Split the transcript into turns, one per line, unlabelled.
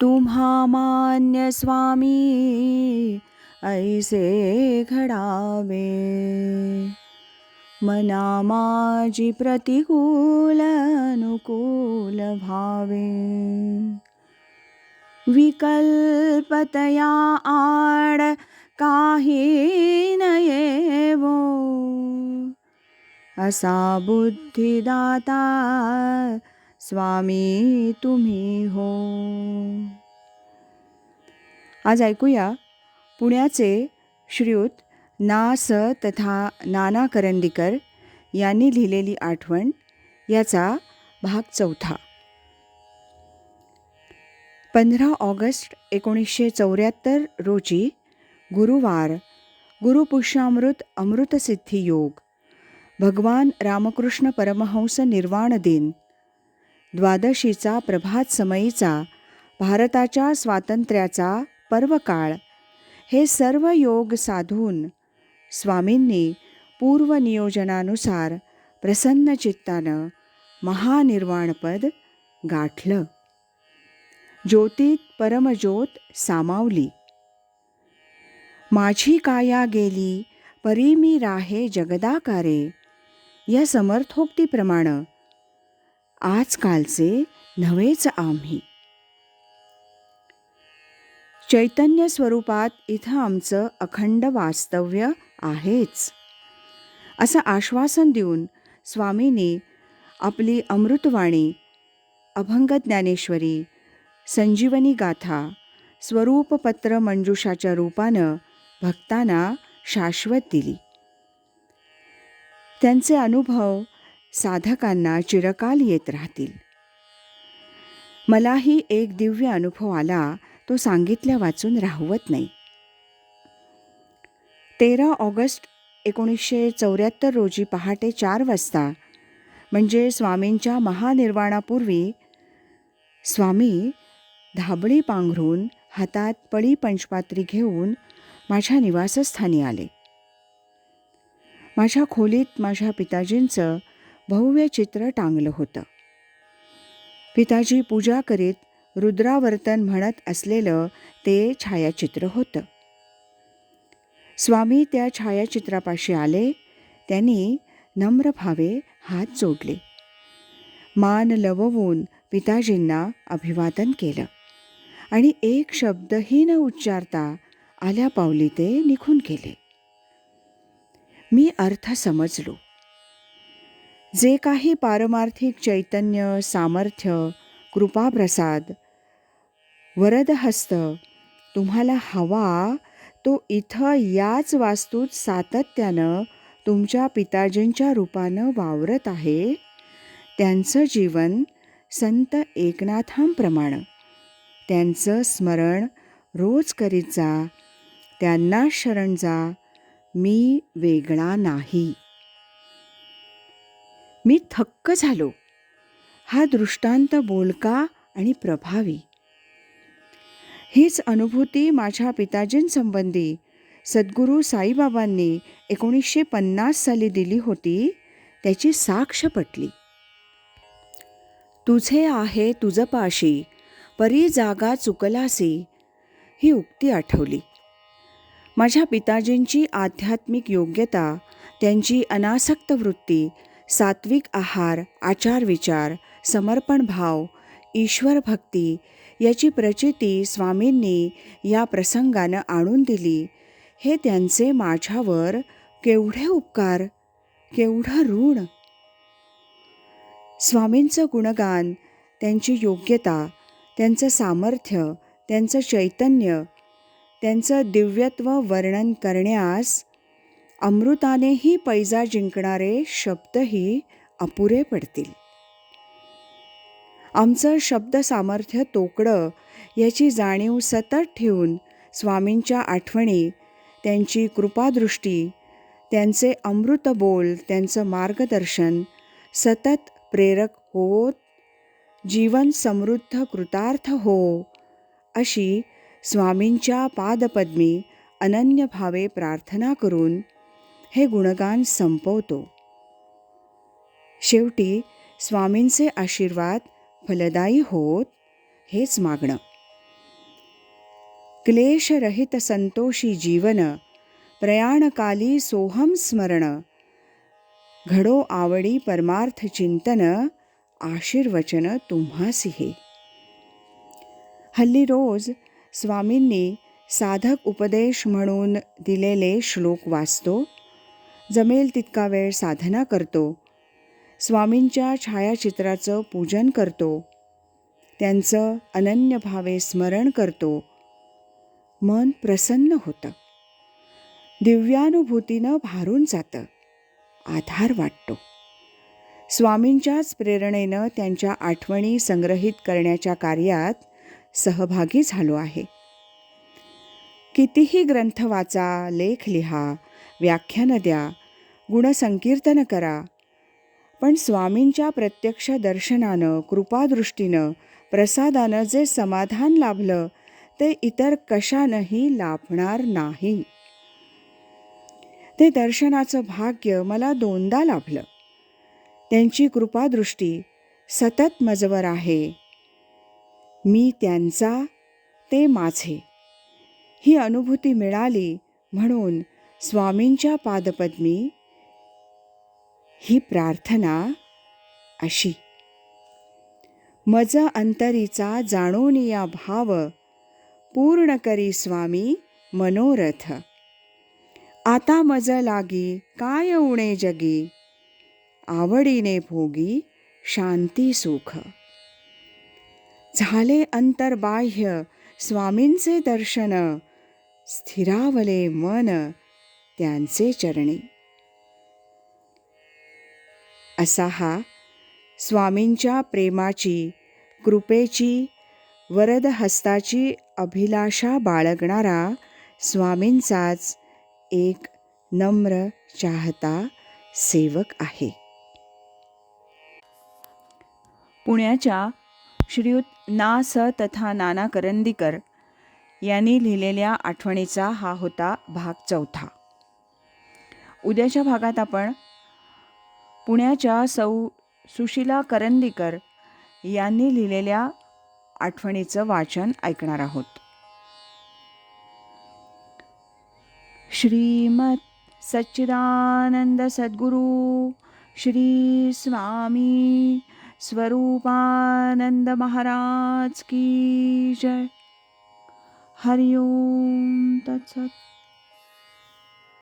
तुम्हा मान्य स्वामी ऐसे घडावे। मना माझी प्रतिकूल अनुकूल भावे। विकल्पतया आड काही नयेवो। असा बुद्धिदाता स्वामी तुम्ही हो. आज ऐकूया पुण्याचे श्रीयुत ना स तथा नाना करंदीकर यांनी लिहिलेली आठवण याचा भाग चौथा. पंधरा ऑगस्ट एकोणीसशे चौऱ्याहत्तर रोजी गुरुवार गुरुपुष्यामृत अमृतसिद्धी योग भगवान रामकृष्ण परमहंस निर्वाण दिन द्वादशीचा प्रभात समयीचा भारताच्या स्वातंत्र्याचा पर्वकाळ. हे सर्व योग साधून स्वामींनी पूर्वनियोजनानुसार प्रसन्न चित्तानं महानिर्वाणपद गाठलं. ज्योतीत परमज्योत सामावली. माझी काया गेली परी मी राहे जगदाकारे या समर्थोक्तीप्रमाणे आजकालचे नव्हेच आम्ही. चैतन्य स्वरूपात इथं आमचं अखंड वास्तव्य आहेच. असं आश्वासन देऊन स्वामींनी आपली अमृतवाणी अभंग ज्ञानेश्वरी संजीवनी गाथा स्वरूपपत्र मंजुषाच्या रूपानं भक्तांना शाश्वत दिली. त्यांचे अनुभव साधकांना चिरकाल येत राहतील. मलाही एक दिव्य अनुभव आला तो सांगितल्या वाचून राहवत नाही. तेरा ऑगस्ट एकोणीसशे चौऱ्याहत्तर रोजी पहाटे चार वाजता म्हणजे स्वामींच्या महानिर्वाणापूर्वी स्वामी धाबळी पांघरून हातात पळी पंचपात्री घेऊन माझ्या निवासस्थानी आले. माझ्या खोलीत माझ्या पिताजींचं भव्य चित्र टांगलं होतं. पिताजी पूजा करीत रुद्रावर्तन म्हणत असलेलं ते छायाचित्र होतं. स्वामी त्या छायाचित्रापाशी आले त्यांनी नम्र भावे हात जोडले. मान लववून पिताजींना अभिवादन केलं आणि एक शब्दही न उच्चारता आल्या पावली ते निघून गेले. मी अर्थ समजलो. जे काही पारमार्थिक चैतन्य सामर्थ्य कृपाप्रसाद वरदहस्त तुम्हाला हवा तो इथं याच वास्तूत सातत्यानं तुमच्या पिताजींच्या रूपानं वावरत आहे. त्यांचं जीवन संत एकनाथांप्रमाणे त्यांचं स्मरण रोज करीत जा. त्यांना शरण जा. मी वेगळा नाही. मी थक्क झालो. हा दृष्टांत बोलका आणि प्रभावी. हीच अनुभूती माझ्या पिताजींसंबंधी सद्गुरू साईबाबांनी एकोणीसशे पन्नास साली दिली होती त्याची साक्ष पटली. तुझे आहे तुझपाशी परी जागा चुकलासी ही उक्ती आठवली. माझ्या पिताजींची आध्यात्मिक योग्यता त्यांची अनासक्त वृत्ती सात्विक आहार आचार विचार समर्पण भाव ईश्वर भक्ती याची प्रचिती स्वामींनी या प्रसंगानं आणून दिली. हे त्यांचे माझ्यावर केवढे उपकार केवढं ऋण! स्वामींचं गुणगान त्यांची योग्यता त्यांचं सामर्थ्य त्यांचं चैतन्य त्यांचं दिव्यत्व वर्णन करण्यास अमृतानेही पैजा जिंकणारे शब्दही अपुरे पडतील. आमचं शब्द सामर्थ्य तोकडं याची जाणीव सतत ठेवून स्वामींच्या आठवणी त्यांची कृपादृष्टी त्यांचे अमृत बोल त्यांचं मार्गदर्शन सतत प्रेरक होत जीवन समृद्ध कृतार्थ हो अशी स्वामींच्या पादपद्मी अनन्य भावे प्रार्थना करून हे गुणगान संपवतो. शेवटी स्वामींचे आशीर्वाद फलदायी होत हेच मागणं. क्लेशरहित संतोषी जीवन प्रयाणकाली सोहम स्मरण घडो आवडी परमार्थ चिंतन आशीर्वचन तुम्हासी हे हल्ली रोज स्वामींनी साधक उपदेश म्हणून दिलेले श्लोक वाचतो जमेल तितका वेळ साधना करतो. स्वामींच्या छायाचित्राचं पूजन करतो. त्यांचं अनन्य भावे स्मरण करतो. मन प्रसन्न होतं. दिव्यानुभूतीनं भारून जातं. आधार वाटतो. स्वामींच्याच प्रेरणेनं त्यांच्या आठवणी संग्रहित करण्याच्या कार्यात सहभागी झालो आहे. कितीही ग्रंथ वाचा लेख लिहा व्याख्यानं द्या. गुणसंकीर्तन करा. पण स्वामींच्या प्रत्यक्ष दर्शनानं कृपादृष्टीनं प्रसादानं जे समाधान लाभलं ते इतर कशानंही लाभणार नाही. ते दर्शनाचं भाग्य मला दोनदा लाभलं. त्यांची कृपादृष्टी सतत मजवर आहे. मी त्यांचा ते माझे. ही अनुभूती मिळाली म्हणून स्वामींच्या पादपद्मी ही प्रार्थना अशी. मज अंतरीचा जाणून या भाव पूर्ण करी स्वामी मनोरथ. आता मज लागी काय उणे जगी? आवडीने भोगी शांती सुख. झाले अंतर्बाह्य स्वामींचे दर्शन स्थिरावले मन. त्यांचे चरणी. असा हा स्वामींच्या प्रेमाची कृपेची वरदहस्ताची अभिलाषा बाळगणारा स्वामींचाच एक नम्र चाहता सेवक आहे. पुण्याच्या श्रीयुत ना स तथा नाना करंदीकर यांनी लिहिलेल्या आठवणीचा हा होता भाग चौथा. उद्याच्या भागात आपण पुण्याच्या सौ सुशिला करंदीकर यांनी लिहिलेल्या आठवणीचं वाचन ऐकणार आहोत. श्रीमत सच्चिदानंद सद्गुरु श्री स्वामी स्वरूपानंद महाराज की जय. हरिओम तत्सत.